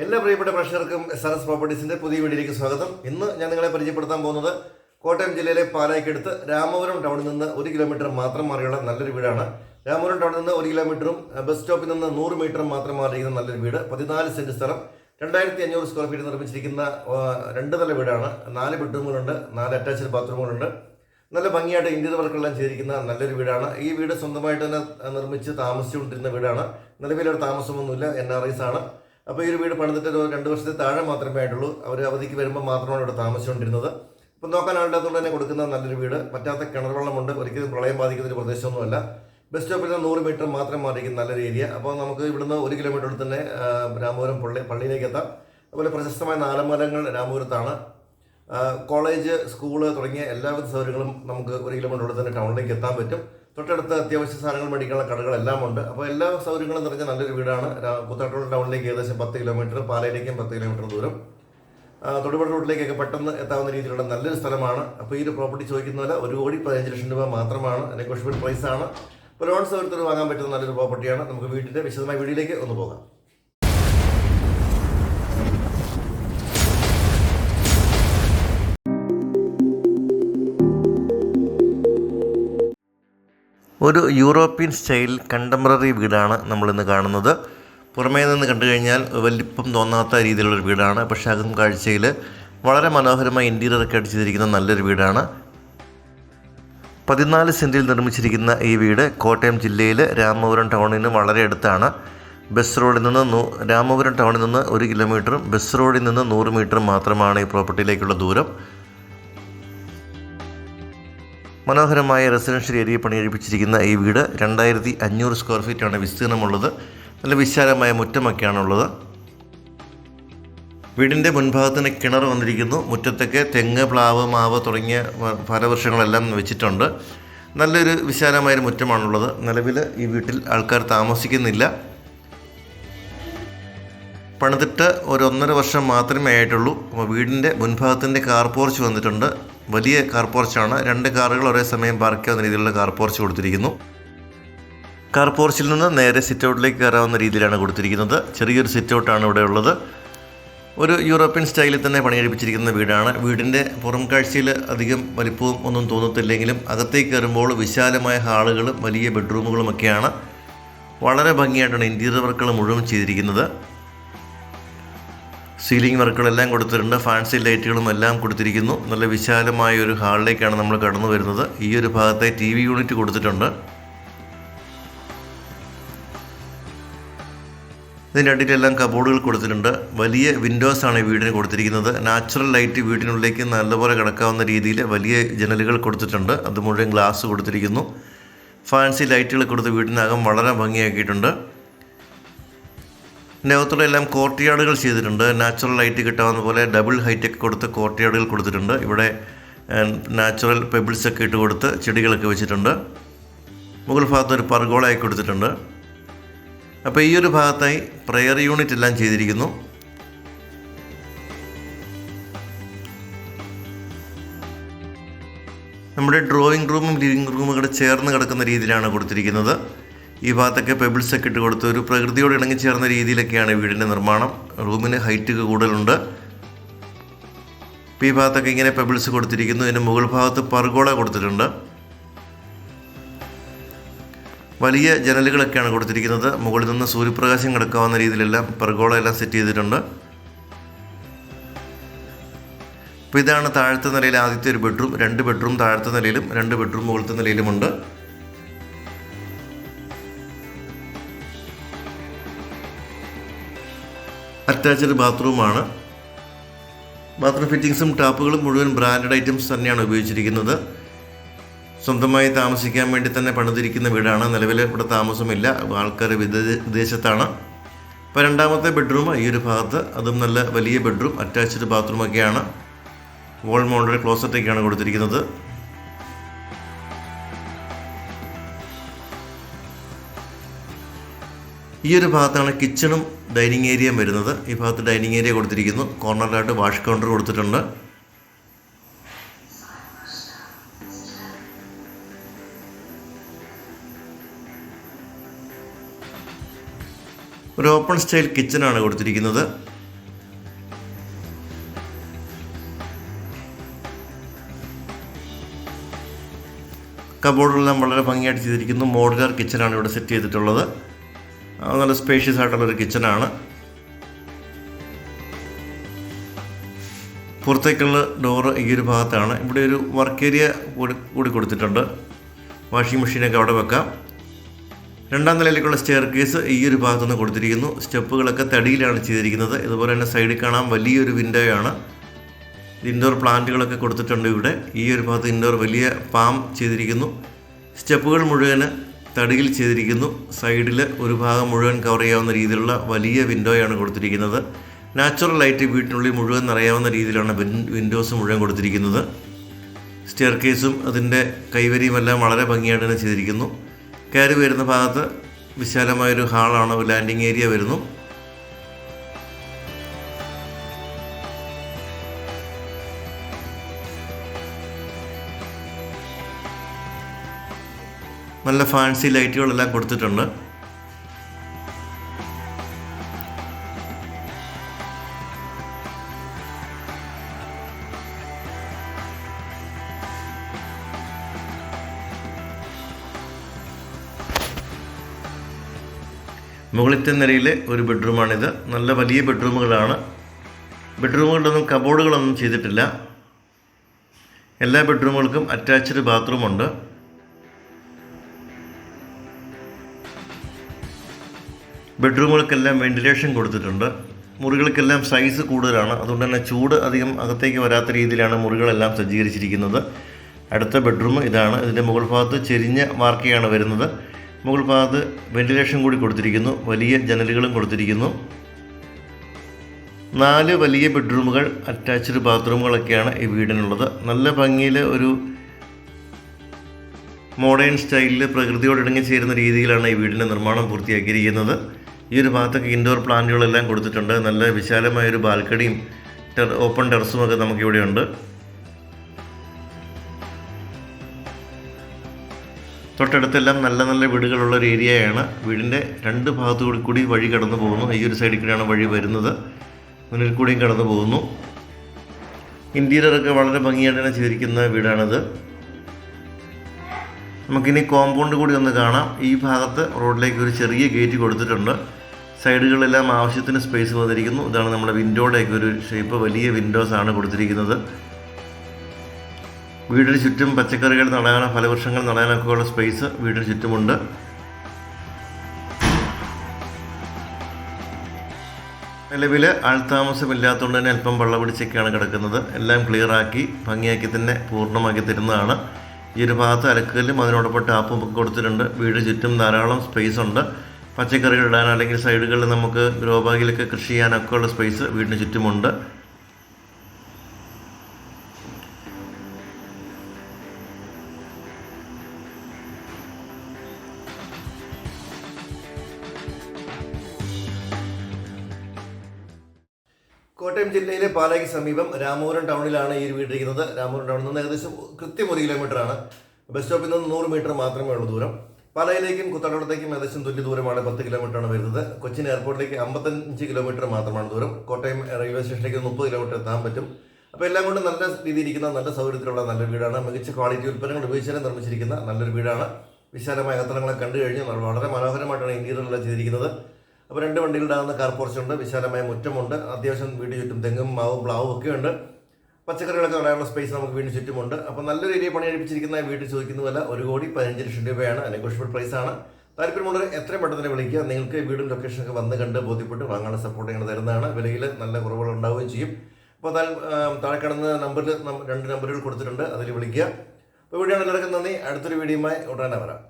എല്ലാ പ്രിയപ്പെട്ട പ്രേക്ഷകർക്കും എസ് ആർ എസ് പ്രോപ്പർട്ടീസിന്റെ പുതിയ വീഡിയോയിലേക്ക് സ്വാഗതം. ഇന്ന് ഞാൻ നിങ്ങളെ പരിചയപ്പെടുത്താൻ പോകുന്നത് കോട്ടയം ജില്ലയിലെ പാലായ്ക്കടുത്ത് രാമപുരം ടൗണിൽ നിന്ന് ഒരു കിലോമീറ്റർ മാത്രം മാറിയുള്ള നല്ലൊരു വീടാണ്. രാമപുരം ടൗണിൽ നിന്ന് ഒരു കിലോമീറ്ററും ബസ് സ്റ്റോപ്പിൽ നിന്ന് നൂറ് മീറ്ററും മാത്രം മാറിയിരിക്കുന്ന നല്ലൊരു വീട്. പതിനാല് സെന്റ് സ്ഥലം രണ്ടായിരത്തി അഞ്ഞൂറ് സ്ക്വയർ ഫീറ്റ് നിർമ്മിച്ചിരിക്കുന്ന രണ്ട് നില വീടാണ്. നാല് ബെഡ്റൂമുകളുണ്ട് നാല് അറ്റാച്ച്ഡ് ബാത്റൂമുകളുണ്ട്. നല്ല ഭംഗിയായിട്ട് ഇന്റീരിയർ വർക്കെല്ലാം ചെയ്തിരിക്കുന്ന നല്ലൊരു വീടാണ്. ഈ വീട് സ്വന്തമായിട്ട് തന്നെ നിർമ്മിച്ച് താമസിച്ചുകൊണ്ടിരുന്ന വീടാണ്. നിലവിലൊരു താമസമൊന്നുമില്ല. എൻ ആർ ഐസ് ആണ്. അപ്പോൾ ഈ ഒരു വീട് പണിതിട്ട് രണ്ട് വർഷത്തെ താഴെ മാത്രമേ ആയിട്ടുള്ളൂ. അവർ അവധിക്ക് വരുമ്പോൾ മാത്രമാണ് ഇവിടെ താമസിച്ചുകൊണ്ടിരുന്നത്. അപ്പം നോക്കാൻ ആളുണ്ടാത്തതുകൊണ്ട് തന്നെ കൊടുക്കുന്ന നല്ലൊരു വീട്. പറ്റാത്ത കിണർ വെള്ളമുണ്ട് ഒരിക്കലും പ്രളയം ബാധിക്കുന്ന ഒരു പ്രദേശമൊന്നുമല്ല. ബസ് സ്റ്റോപ്പിൽ നിന്ന് നൂറ് മീറ്റർ മാത്രം മാറിയിരിക്കുന്ന നല്ലൊരു ഏരിയ അപ്പോൾ നമുക്ക് ഇവിടുന്ന് ഒരു കിലോമീറ്ററിൽ തന്നെ രാമപുരം പള്ളി പള്ളിയിലേക്ക് എത്താം. അതുപോലെ പ്രശസ്തമായ നാലമ്പലങ്ങൾ രാമപുരത്താണ്. കോളേജ് സ്കൂൾ തുടങ്ങിയ എല്ലാവിധ സൗകര്യങ്ങളും നമുക്ക് ഒരു കിലോമീറ്ററിൽ തന്നെ ടൗണിലേക്ക് എത്താൻ പറ്റും. തൊട്ടടുത്ത് അത്യാവശ്യ സാധനങ്ങൾ മേടിക്കാനുള്ള കടകളെല്ലാം ഉണ്ട്. അപ്പോൾ എല്ലാ സൗകര്യങ്ങളും നിറഞ്ഞ നല്ലൊരു വീടാണ്. കൂത്താട്ടോട് ടൗണിലേക്ക് ഏകദേശം പത്ത് കിലോമീറ്റർ പാലയിലേക്കും പത്ത് കിലോമീറ്റർ ദൂരം. തൊടുപുഴ റോഡിലേക്കൊക്കെ പെട്ടെന്ന് എത്താവുന്ന രീതിയിലുള്ള നല്ലൊരു സ്ഥലമാണ്. അപ്പോൾ ഈ ഒരു പ്രോപ്പർട്ടി ചോദിക്കുന്ന വില ഒരു കോടി പതിനഞ്ച് ലക്ഷം രൂപ മാത്രമാണ്. നെഗോഷ്യബിൾ പ്രൈസ് ആണ്. അപ്പോൾ ലോൺ സൗകര്യത്തിൽ വാങ്ങാൻ പറ്റുന്ന നല്ലൊരു പ്രോപ്പർട്ടിയാണ്. നമുക്ക് വീട്ടിന്റെ വിശദമായ വീടിലേക്ക് ഒന്ന് പോകാം. ഒരു യൂറോപ്യൻ സ്റ്റൈൽ കണ്ടംപററി വീടാണ് നമ്മളിന്ന് കാണുന്നത്. പുറമേ നിന്ന് കണ്ടു കഴിഞ്ഞാൽ വലിപ്പം തോന്നാത്ത രീതിയിലുള്ളൊരു വീടാണ്. പക്ഷേ അകം കാഴ്ചയിൽ വളരെ മനോഹരമായ ഇന്റീരിയർ ഒക്കെ അടിച്ചിരിക്കുന്ന നല്ലൊരു വീടാണ്. പതിനാല് സെന്റിൽ നിർമ്മിച്ചിരിക്കുന്ന ഈ വീട് കോട്ടയം ജില്ലയിൽ രാമപുരം ടൗണിന് വളരെ അടുത്താണ്. ബസ് റോഡിൽ നിന്ന് നൂ- രാമപുരം ടൗണിൽ നിന്ന് ഒരു കിലോമീറ്ററും ബസ് റോഡിൽ നിന്ന് നൂറ് മീറ്ററും മാത്രമാണ് ഈ പ്രോപ്പർട്ടിയിലേക്കുള്ള ദൂരം. മനോഹരമായ റെസിഡൻഷ്യൽ ഏരിയ പണികഴിപ്പിച്ചിരിക്കുന്ന ഈ വീട് രണ്ടായിരത്തി അഞ്ഞൂറ് സ്ക്വയർ ഫീറ്റാണ് വിസ്തീർണമുള്ളത്. നല്ല വിശാലമായ മുറ്റമൊക്കെയാണുള്ളത്. വീടിന്റെ മുൻഭാഗത്തിന് കിണർ വന്നിരിക്കുന്നു. മുറ്റത്തൊക്കെ തെങ്ങ് പ്ലാവ് മാവ് തുടങ്ങിയ ഫലവൃക്ഷങ്ങളെല്ലാം വെച്ചിട്ടുണ്ട്. നല്ലൊരു വിശാലമായൊരു മുറ്റമാണുള്ളത്. നിലവിൽ ഈ വീട്ടിൽ ആൾക്കാർ താമസിക്കുന്നില്ല. പണിതിട്ട് ഒരു ഒന്നര വർഷം മാത്രമേ ആയിട്ടുള്ളൂ. അപ്പോൾ വീടിന്റെ മുൻഭാഗത്തിന്റെ കാർ പോർച്ച് വന്നിട്ടുണ്ട്. വലിയ കാർ പോർച്ചാണ്. രണ്ട് കാറുകൾ ഒരേ സമയം പാർക്ക് ചെയ്യാവുന്ന രീതിയിലുള്ള കാർ പോർച്ച് കൊടുത്തിരിക്കുന്നു. കാർ പോർച്ചിൽ നിന്ന് നേരെ സിറ്റ് ഔട്ടിലേക്ക് കയറാവുന്ന രീതിയിലാണ് കൊടുത്തിരിക്കുന്നത്. ചെറിയൊരു സിറ്റ് ഔട്ടാണ് ഇവിടെ ഉള്ളത്. ഒരു യൂറോപ്യൻ സ്റ്റൈലിൽ തന്നെ പണിയെടുപ്പിച്ചിരിക്കുന്ന വീടാണ്. വീടിന്റെ പുറം കാഴ്ചയിൽ അധികം വലിപ്പവും ഒന്നും തോന്നത്തില്ലെങ്കിലും അകത്തേക്ക് കയറുമ്പോൾ വിശാലമായ ഹാളുകളും വലിയ ബെഡ്റൂമുകളുമൊക്കെയാണ്. വളരെ ഭംഗിയായിട്ടാണ് ഇന്റീരിയർ വർക്കുകൾ മുഴുവൻ ചെയ്തിരിക്കുന്നത്. സീലിംഗ് വർക്കുകളെല്ലാം കൊടുത്തിട്ടുണ്ട്. ഫാൻസി ലൈറ്റുകളും എല്ലാം കൊടുത്തിരിക്കുന്നു. നല്ല വിശാലമായ ഒരു ഹാളിലേക്കാണ് നമ്മൾ കടന്നു വരുന്നത്. ഈ ഒരു ഭാഗത്തെ ടി വി യൂണിറ്റ് കൊടുത്തിട്ടുണ്ട്. ഇതിന്റെ അടിയിലെല്ലാം കബോർഡുകൾ കൊടുത്തിട്ടുണ്ട്. വലിയ വിൻഡോസ് ആണ് ഈ വീടിന് കൊടുത്തിരിക്കുന്നത്. നാച്ചുറൽ ലൈറ്റ് വീടിനുള്ളിലേക്ക് നല്ലപോലെ കിടക്കാവുന്ന രീതിയിൽ വലിയ ജനലുകൾ കൊടുത്തിട്ടുണ്ട്. അത് മുഴുവൻ ഗ്ലാസ് കൊടുത്തിരിക്കുന്നു. ഫാൻസി ലൈറ്റുകൾ കൊടുത്ത് വീടിനകം വളരെ ഭംഗിയാക്കിയിട്ടുണ്ട്. അകത്തുള്ള എല്ലാം കോർട്ടിയാർഡുകൾ ചെയ്തിട്ടുണ്ട്. നാച്ചുറൽ ലൈറ്റ് കിട്ടാവുന്ന പോലെ ഡബിൾ ഹൈറ്റൊക്കെ കൊടുത്ത് കോർട്ടിയാർഡുകൾ കൊടുത്തിട്ടുണ്ട്. ഇവിടെ നാച്ചുറൽ പെബിൾസ് ഒക്കെ ഇട്ട് കൊടുത്ത് ചെടികളൊക്കെ വെച്ചിട്ടുണ്ട്. മുകൾ ഭാഗത്ത് ഒരു പർഗോളായി കൊടുത്തിട്ടുണ്ട്. അപ്പോൾ ഈ ഒരു ഭാഗത്തായി പ്രെയർ യൂണിറ്റ് എല്ലാം ചെയ്തിരിക്കുന്നു. നമ്മുടെ ഡ്രോയിങ് റൂമും ലിവിങ് റൂമും കൂടെ ചേർന്ന് കിടക്കുന്ന രീതിയിലാണ് കൊടുത്തിരിക്കുന്നത്. ഈ ഭാഗത്തൊക്കെ പെബിൾസൊക്കെ ഇട്ട് കൊടുത്ത് ഒരു പ്രകൃതിയോട് ഇണങ്ങി ചേർന്ന രീതിയിലൊക്കെയാണ് വീടിന്റെ നിർമ്മാണം. റൂമിന് ഹൈറ്റ് കൂടുതലുണ്ട്. ഇപ്പോൾ ഈ ഭാഗത്തൊക്കെ ഇങ്ങനെ പെബിൾസ് കൊടുത്തിരിക്കുന്നു. ഇതിന് മുകൾ ഭാഗത്ത് പർഗോള കൊടുത്തിട്ടുണ്ട്. വലിയ ജനലുകളൊക്കെയാണ് കൊടുത്തിരിക്കുന്നത്. മുകളിൽ നിന്ന് സൂര്യപ്രകാശം കിടക്കാവുന്ന രീതിയിലെല്ലാം പെർഗോള എല്ലാം സെറ്റ് ചെയ്തിട്ടുണ്ട്. അപ്പോൾ ഇതാണ് താഴത്തെ നിലയിൽ ആദ്യത്തെ ഒരു ബെഡ്റൂം രണ്ട് ബെഡ്റൂം താഴത്തെ നിലയിലും രണ്ട് ബെഡ്റൂം മുകളിലത്തെ നിലയിലുമുണ്ട്. അറ്റാച്ച്ഡ് ബാത്റൂമാണ്. ബാത്റൂം ഫിറ്റിങ്സും ടാപ്പുകളും മുഴുവൻ ബ്രാൻഡഡ് ഐറ്റംസ് തന്നെയാണ് ഉപയോഗിച്ചിരിക്കുന്നത്. സ്വന്തമായി താമസിക്കാൻ വേണ്ടി തന്നെ പണിതിരിക്കുന്ന വീടാണ്. നിലവിൽ ഇവിടെ താമസമില്ല. ആൾക്കാർ വിദേ- വിദേശത്താണ്. ഇപ്പോൾ രണ്ടാമത്തെ ബെഡ്റൂം ഈ ഒരു ഭാഗത്ത്. അതും നല്ല വലിയ ബെഡ്റൂം അറ്റാച്ച്ഡ് ബാത്റൂമൊക്കെയാണ്. വോൾ മൗണ്ടഡ് ക്ലോസറ്റൊക്കെയാണ് കൊടുത്തിരിക്കുന്നത്. ഈ ഒരു ഭാഗത്താണ് കിച്ചണും ഡൈനിങ് ഏരിയയും വരുന്നത്. ഈ ഭാഗത്ത് ഡൈനിങ് ഏരിയ കൊടുത്തിരിക്കുന്നു. കോർണറിലായിട്ട് വാഷ് കൗണ്ടർ കൊടുത്തിട്ടുണ്ട്. ഒരു ഓപ്പൺ സ്റ്റൈൽ കിച്ചണാണ് കൊടുത്തിരിക്കുന്നത്. കബോർഡെല്ലാം വളരെ ഭംഗിയായിട്ട് ചെയ്തിരിക്കുന്നു. മോഡുലാർ കിച്ചണാണ് ഇവിടെ സെറ്റ് ചെയ്തിട്ടുള്ളത്. നല്ല സ്പേഷ്യസ് ആയിട്ടുള്ളൊരു കിച്ചനാണ് പുറത്തേക്കുള്ള ഡോറ് ഈ ഒരു ഭാഗത്താണ്. ഇവിടെ ഒരു വർക്ക് ഏരിയ കൂടി കൂടി കൊടുത്തിട്ടുണ്ട്. വാഷിംഗ് മെഷീനൊക്കെ അവിടെ വെക്കാം. രണ്ടാം നിലയിലേക്കുള്ള സ്റ്റെയർ കേസ് ഈ ഒരു ഭാഗത്തുനിന്ന് കൊടുത്തിരിക്കുന്നു. സ്റ്റെപ്പുകളൊക്കെ തടിയിലാണ് ചെയ്തിരിക്കുന്നത്. ഇതുപോലെ തന്നെ സൈഡിൽ കാണാൻ വലിയൊരു വിൻഡോയാണ് ഇൻഡോർ പ്ലാന്റുകളൊക്കെ കൊടുത്തിട്ടുണ്ട് ഇവിടെ. ഈ ഒരു ഭാഗത്ത് ഇൻഡോർ വലിയ പാം ചെയ്തിരിക്കുന്നു. സ്റ്റെപ്പുകൾ മുഴുവൻ തടിയിൽ ചെയ്തിരിക്കുന്നു. സൈഡിൽ ഒരു ഭാഗം മുഴുവൻ കവർ ചെയ്യാവുന്ന രീതിയിലുള്ള വലിയ വിൻഡോയാണ് കൊടുത്തിരിക്കുന്നത്. നാച്ചുറൽ ലൈറ്റ് വീട്ടിനുള്ളിൽ മുഴുവൻ നിറയാവുന്ന രീതിയിലാണ് വിൻഡോസ് മുഴുവൻ കൊടുത്തിരിക്കുന്നത്. സ്റ്റെയർ കേസും അതിന്റെ കൈവരിയുമെല്ലാം വളരെ ഭംഗിയായിട്ട് തന്നെ ചെയ്തിരിക്കുന്നു. കയറി വരുന്ന ഭാഗത്ത് വിശാലമായൊരു ഹാളാണ് ലാൻഡിങ് ഏരിയ വരുന്നു. നല്ല ഫാൻസി ലൈറ്റുകളെല്ലാം കൊടുത്തിട്ടുണ്ട്. മുകളിലത്തെ നിലയിലെ ഒരു ബെഡ്റൂമാണിത് നല്ല വലിയ ബെഡ്റൂമുകളാണ് ബെഡ്റൂമുകളിലൊന്നും കബോർഡുകളൊന്നും ചെയ്തിട്ടില്ല. എല്ലാ ബെഡ്റൂമുകൾക്കും അറ്റാച്ച്ഡ് ബാത്റൂമുണ്ട് ബെഡ്റൂമുകൾക്കെല്ലാം വെന്റിലേഷൻ കൊടുത്തിട്ടുണ്ട്. മുറികൾക്കെല്ലാം സൈസ് കൂടുതലാണ്. അതുകൊണ്ട് തന്നെ ചൂട് അധികം അകത്തേക്ക് വരാത്ത രീതിയിലാണ് മുറികളെല്ലാം സജ്ജീകരിച്ചിരിക്കുന്നത്. അടുത്ത ബെഡ്റൂം ഇതാണ്. ഇതിന്റെ മുകൾ ഭാഗത്ത് ചെരിഞ്ഞ വാർക്കയാണ് വരുന്നത്. മുകൾ ഭാഗത്ത് വെന്റിലേഷൻ കൂടി കൊടുത്തിരിക്കുന്നു. വലിയ ജനലുകളും കൊടുത്തിരിക്കുന്നു. നാല് വലിയ ബെഡ്റൂമുകൾ അറ്റാച്ച്ഡ് ബാത്റൂമുകളൊക്കെയാണ് ഈ വീടിനുള്ളത്. നല്ല ഭംഗിയിൽ ഒരു മോഡേൺ സ്റ്റൈലിൽ പ്രകൃതിയോട് ഇണങ്ങി ചേരുന്ന രീതിയിലാണ് ഈ വീടിന്റെ നിർമ്മാണം പൂർത്തിയാക്കിയിരിക്കുന്നത്. ഈ ഒരു ഭാഗത്തൊക്കെ ഇൻഡോർ പ്ലാന്റുകളെല്ലാം കൊടുത്തിട്ടുണ്ട്. നല്ല വിശാലമായ ഒരു ബാൽക്കണിയും ടെർ ഓപ്പൺ ടെറസും ഒക്കെ നമുക്കിവിടെ ഉണ്ട്. തൊട്ടടുത്തെല്ലാം നല്ല നല്ല വീടുകളുള്ള ഒരു ഏരിയയാണ്. വീടിന്റെ രണ്ട് ഭാഗത്തുകൂടി കൂടി വഴി കടന്നു പോകുന്നു. ഈ ഒരു സൈഡിൽ കൂടിയാണ് വഴി വരുന്നത്. മുന്നിൽ കൂടിയും കടന്നു പോകുന്നു. ഇന്റീരിയറൊക്കെ വളരെ ഭംഗിയായിട്ട് തന്നെ ചെയ്തിരിക്കുന്ന വീടാണിത്. നമുക്കിനി കോമ്പൗണ്ട് കൂടി ഒന്ന് കാണാം. ഈ ഭാഗത്ത് റോഡിലേക്ക് ഒരു ചെറിയ ഗേറ്റ് കൊടുത്തിട്ടുണ്ട്. സൈഡുകളെല്ലാം ആവശ്യത്തിന് സ്പേസ് വന്നിരിക്കുന്നു. ഇതാണ് നമ്മുടെ വിൻഡോയുടെയൊക്കെ ഒരു ഷേപ്പ് വലിയ വിൻഡോസ് ആണ് കൊടുത്തിരിക്കുന്നത്. വീടിന് ചുറ്റും പച്ചക്കറികൾ നടാനോ ഫലവൃക്ഷങ്ങൾ നടാനൊക്കെ ഉള്ള സ്പേസ് വീടിന് ചുറ്റുമുണ്ട്. നിലവിൽ ആൾതാമസമില്ലാത്തതുകൊണ്ട് തന്നെ അല്പം വെള്ളം പിടിച്ചൊക്കെയാണ് കിടക്കുന്നത്. എല്ലാം ക്ലിയറാക്കി ഭംഗിയാക്കി തന്നെ പൂർണമാക്കി തരുന്നതാണ്. ഈ ഒരു ഭാഗത്ത് അലക്കലും അതിനോടൊപ്പം ടാപ്പും ഒക്കെ കൊടുത്തിട്ടുണ്ട്. വീട് ചുറ്റും ധാരാളം സ്പേസ് ഉണ്ട്. പച്ചക്കറികൾ ഇടാൻ അല്ലെങ്കിൽ സൈഡുകളിൽ നമുക്ക് ഗ്രോ ബാഗിലൊക്കെ കൃഷി ചെയ്യാനൊക്കെ ഉള്ള സ്പേസ് വീടിന് ചുറ്റുമുണ്ട്. കോട്ടയം ജില്ലയിലെ പാലയ്ക്ക് സമീപം രാമപുരം ടൗണിലാണ് ഈ വീട്ടിരിക്കുന്നത് രാമപുരം ടൗണിൽ നിന്ന് ഏകദേശം കൃത്യം ഒരു കിലോമീറ്റർ ആണ്. ബസ് സ്റ്റോപ്പിൽ നിന്ന് നൂറ് മീറ്റർ മാത്രമേ ഉള്ളൂ ദൂരം. പാലായിലേക്കും കുത്തടത്തേക്കും ഏകദേശം തുല്യ ദൂരമാണ് പത്ത് കിലോമീറ്റർ ആണ് വരുന്നത്. കൊച്ചിൻ എയർപോർട്ടിലേക്ക് അമ്പത്തഞ്ച് കിലോമീറ്റർ മാത്രമാണ് ദൂരം. കോട്ടയം റെയിൽവേ സ്റ്റേഷനിലേക്ക് മുപ്പത് കിലോമീറ്റർ എത്താൻ പറ്റും. അപ്പോൾ എല്ലാം കൊണ്ട് നല്ല രീതിയിലിരിക്കുന്ന നല്ല സൗകര്യത്തിലുള്ള നല്ല വീടാണ്. മികച്ച ക്വാളിറ്റി ഉൽപ്പന്നങ്ങൾ ഉപയോഗിച്ചാലും നിർമ്മിച്ചിരിക്കുന്ന നല്ലൊരു വീടാണ്. വിശാലമായ അകത്തളങ്ങളെ കണ്ടു കഴിഞ്ഞ്. വളരെ മനോഹരമായിട്ടാണ് ഇന്റീരിയറെല്ലാം ചെയ്തിരിക്കുന്നത്. അപ്പോൾ രണ്ട് വണ്ടികളുണ്ടാകുന്ന കാർ പോർച്ചുണ്ട്. വിശാലമായ മുറ്റമുണ്ട്. അത്യാവശ്യം വീട് ചുറ്റും തെങ്ങും മാവും പ്ലാവും ഒക്കെ ഉണ്ട്. പച്ചക്കറികളൊക്കെ നടാനുള്ള സ്പേസ് നമുക്ക് വീണ്ടും ചുറ്റുമുണ്ട്. അപ്പോൾ നല്ലൊരു ഏരിയ പണിയടിപ്പിച്ചിരിക്കുന്ന ഈ വീട്ടിൽ ചോദിക്കുന്ന വില ഒരു കോടി പതിനഞ്ച് ലക്ഷം രൂപയാണ് നെഗോഷ്യബിൾ ആണ്. താല്പര്യമുള്ളവർ എത്രയും പെട്ടെന്ന് തന്നെ വിളിക്കുക. നിങ്ങൾക്ക് വീടും ലൊക്കേഷനൊക്കെ വന്ന് കണ്ട് ബോധ്യപ്പെട്ട് വാങ്ങാനുള്ള സപ്പോർട്ട് ഞങ്ങൾ തരുന്നതാണ്. വിലയിൽ നല്ല കുറവുകൾ ഉണ്ടാവുകയും ചെയ്യും. അപ്പോൾ താൽ താഴെ കിടന്ന നമ്പറിൽ രണ്ട് നമ്പറുകൾ കൊടുത്തിട്ടുണ്ട്. അതിൽ വിളിക്കുക. അപ്പോൾ വീഡിയോ എല്ലാവർക്കും നന്ദി. അടുത്തൊരു വീഡിയോയുമായി ഉടനെ വരാം.